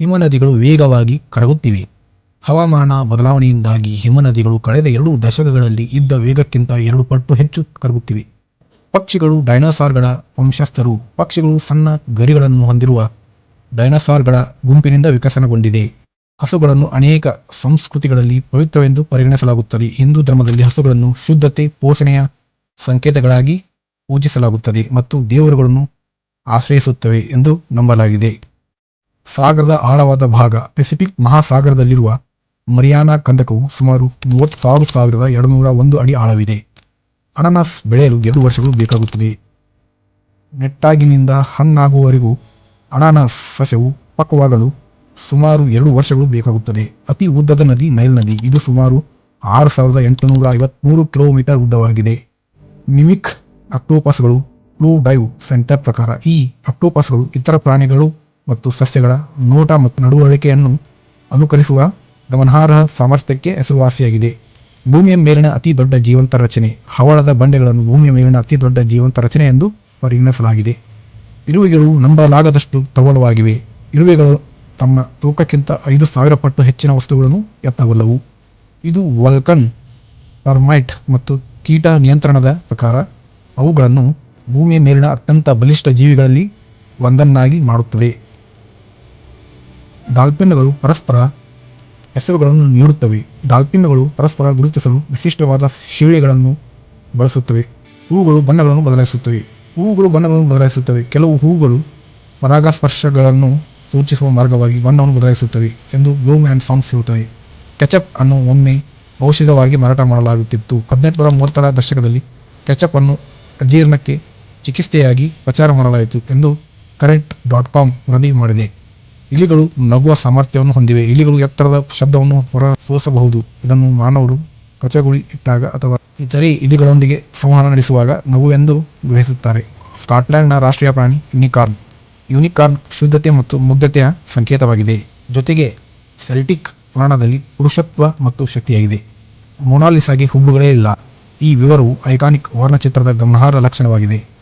ಹಿಮನದಿಗಳು ವೇಗವಾಗಿ ಕರಗುತ್ತಿವೆ. ಹವಾಮಾನ ಬದಲಾವಣೆಯಿಂದಾಗಿ ಹಿಮನದಿಗಳು ಕಳೆದ ಎರಡು ದಶಕಗಳಲ್ಲಿ ಇದ್ದ ವೇಗಕ್ಕಿಂತ ಎರಡು ಪಟ್ಟು ಹೆಚ್ಚು ಕರಗುತ್ತಿವೆ. ಪಕ್ಷಿಗಳು ಡೈನೋಸಾರ್ಗಳ ವಂಶಸ್ಥರು, ಪಕ್ಷಿಗಳು ಸಣ್ಣ ಗರಿಗಳನ್ನು ಹೊಂದಿರುವ ಡೈನೋಸಾರ್ಗಳ ಗುಂಪಿನಿಂದ ವಿಕಸನಗೊಂಡಿದೆ. ಹಸುಗಳನ್ನು ಅನೇಕ ಸಂಸ್ಕೃತಿಗಳಲ್ಲಿ ಪವಿತ್ರವೆಂದು ಪರಿಗಣಿಸಲಾಗುತ್ತದೆ. ಹಿಂದೂ ಧರ್ಮದಲ್ಲಿ ಹಸುಗಳನ್ನು ಶುದ್ಧತೆ, ಪೋಷಣೆಯ ಸಂಕೇತಗಳಾಗಿ ಪೂಜಿಸಲಾಗುತ್ತದೆ ಮತ್ತು ದೇವರುಗಳನ್ನು ಆಶ್ರಯಿಸುತ್ತವೆ ಎಂದು ನಂಬಲಾಗಿದೆ. ಸಾಗರದ ಆಳವಾದ ಭಾಗ ಪೆಸಿಫಿಕ್ ಮಹಾಸಾಗರದಲ್ಲಿರುವ ಮರಿಯಾನಾ ಕಂದಕವು ಸುಮಾರು ಮೂವತ್ತಾರು ಸಾವಿರದ ಎರಡುನೂರ ಒಂದು ಅಡಿ ಆಳವಿದೆ. ಅನಾನಸ್ ಬೆಳೆಯಲು ಎರಡು ವರ್ಷಗಳು ಬೇಕಾಗುತ್ತದೆ. ನೆಟ್ಟಾಗಿನಿಂದ ಹಣ್ಣಾಗುವವರೆಗೂ ಅನಾನಸ್ ಸಸ್ಯವು ಪಕ್ವವಾಗಲು ಸುಮಾರು ಎರಡು ವರ್ಷಗಳು ಬೇಕಾಗುತ್ತದೆ. ಅತಿ ಉದ್ದದ ನದಿ ನೈಲ್ ನದಿ ಇದು ಸುಮಾರು ಆರು ಸಾವಿರದ ಎಂಟುನೂರ ಐವತ್ಮೂರು ಕಿಲೋಮೀಟರ್ ಉದ್ದವಾಗಿದೆ. ಮಿಮಿಕ್ ಅಕ್ಟೋಪಸ್ಗಳು, ಫ್ಲೂ ಡೈವ್ ಸೆಂಟರ್ ಪ್ರಕಾರ ಈ ಅಕ್ಟೋಪಸ್ಗಳು ಇತರ ಪ್ರಾಣಿಗಳು ಮತ್ತು ಸಸ್ಯಗಳ ನೋಟ ಮತ್ತು ನಡವಳಿಕೆಯನ್ನು ಅನುಕರಿಸುವ ಗಮನಾರ್ಹ ಸಾಮರ್ಥ್ಯಕ್ಕೆ ಹೆಸರುವಾಸಿಯಾಗಿದೆ. ಭೂಮಿಯ ಮೇಲಿನ ಅತಿ ದೊಡ್ಡ ಜೀವಂತ ರಚನೆ, ಹವಳದ ಬಂಡೆಗಳನ್ನು ಭೂಮಿಯ ಮೇಲಿನ ಅತಿ ದೊಡ್ಡ ಜೀವಂತ ರಚನೆ ಎಂದು ಪರಿಗಣಿಸಲಾಗಿದೆ. ಇರುವೆಗಳು ನಂಬಲಾಗದಷ್ಟು ಪ್ರಬಲವಾಗಿವೆ ಇರುವೆಗಳು ತಮ್ಮ ತೂಕಕ್ಕಿಂತ ಐದು ಸಾವಿರ ಪಟ್ಟು ಹೆಚ್ಚಿನ ವಸ್ತುಗಳನ್ನು ಎತ್ತಬಲ್ಲವು. ಇದು ವಲ್ಕನ್ ಟರ್ಮೈಟ್ ಮತ್ತು ಕೀಟ ನಿಯಂತ್ರಣದ ಪ್ರಕಾರ ಅವುಗಳನ್ನು ಭೂಮಿಯ ಮೇಲಿನ ಅತ್ಯಂತ ಬಲಿಷ್ಠ ಜೀವಿಗಳಲ್ಲಿ ಒಂದನ್ನಾಗಿ ಮಾಡುತ್ತದೆ. ಡಾಲ್ಫಿನ್ಗಳು ಪರಸ್ಪರ ಹೆಸರುಗಳನ್ನು ನೀಡುತ್ತವೆ. ಡಾಲ್ಫಿನ್ಗಳು ಪರಸ್ಪರ ಗುರುತಿಸಲು ವಿಶಿಷ್ಟವಾದ ಶಿಳೆಗಳನ್ನು ಬಳಸುತ್ತವೆ. ಹೂಗಳು ಬಣ್ಣಗಳನ್ನು ಬದಲಾಯಿಸುತ್ತವೆ. ಹೂಗಳು ಬಣ್ಣಗಳನ್ನು ಬದಲಾಯಿಸುತ್ತವೆ. ಕೆಲವು ಹೂಗಳು ಪರಾಗಸ್ಪರ್ಶಗಳನ್ನು ಸೂಚಿಸುವ ಮಾರ್ಗವಾಗಿ ಬಣ್ಣವನ್ನು ಬದಲಾಯಿಸುತ್ತವೆ ಎಂದು ಬ್ಲೂಮ್ ಆ್ಯಂಡ್ ಸಾಂಗ್ಸ್ ಹೇಳುತ್ತವೆ. ಕೆಚಪ್ ಅನ್ನು ಒಮ್ಮೆ ಔಷಧವಾಗಿ ಮಾರಾಟ ಮಾಡಲಾಗುತ್ತಿತ್ತು. ಹದಿನೆಂಟುನೂರ ಮೂವತ್ತರ ದಶಕದಲ್ಲಿ ಕೆಚಪ್ ಅನ್ನು ಅಜೀರ್ಣಕ್ಕೆ ಚಿಕಿತ್ಸೆಯಾಗಿ ಪ್ರಚಾರ ಮಾಡಲಾಯಿತು ಎಂದು ಕರೆಂಟ್ ಡಾಟ್ ಕಾಮ್ ವರದಿ ಮಾಡಿದೆ. ಇಲಿಗಳು ನಗುವ ಸಾಮರ್ಥ್ಯವನ್ನು ಹೊಂದಿವೆ. ಇಲಿಗಳು ಎತ್ತರದ ಶಬ್ದವನ್ನು ಹೊರ ಹೊರಸೂಸಬಹುದು. ಇದನ್ನು ಮಾನವರು ಕಚಗುಳಿ ಇಟ್ಟಾಗ ಅಥವಾ ಇತರೆ ಇಲಿಗಳೊಂದಿಗೆ ಸಂವಹನ ನಡೆಸುವಾಗ ನಗುವೆಂದು ಗ್ರಹಿಸುತ್ತಾರೆ. ಸ್ಕಾಟ್ಲ್ಯಾಂಡ್ನ ರಾಷ್ಟ್ರೀಯ ಪ್ರಾಣಿ ಯುನಿಕಾರ್ನ್. ಯುನಿಕಾರ್ನ್ ಶುದ್ಧತೆ ಮತ್ತು ಮುಗ್ಧತೆಯ ಸಂಕೇತವಾಗಿದೆ. ಜೊತೆಗೆ ಸೆಲ್ಟಿಕ್ ಪುರಾಣದಲ್ಲಿ ಪುರುಷತ್ವ ಮತ್ತು ಶಕ್ತಿಯಾಗಿದೆ. ಮೊನಾಲಿಸಾಗೆ ಹುಬ್ಬುಗಳೇ ಇಲ್ಲ. ಈ ವಿವರವು ಐಕಾನಿಕ್ ವರ್ಣಚಿತ್ರದ ಗಮನಾರ್ಹ ಲಕ್ಷಣವಾಗಿದೆ.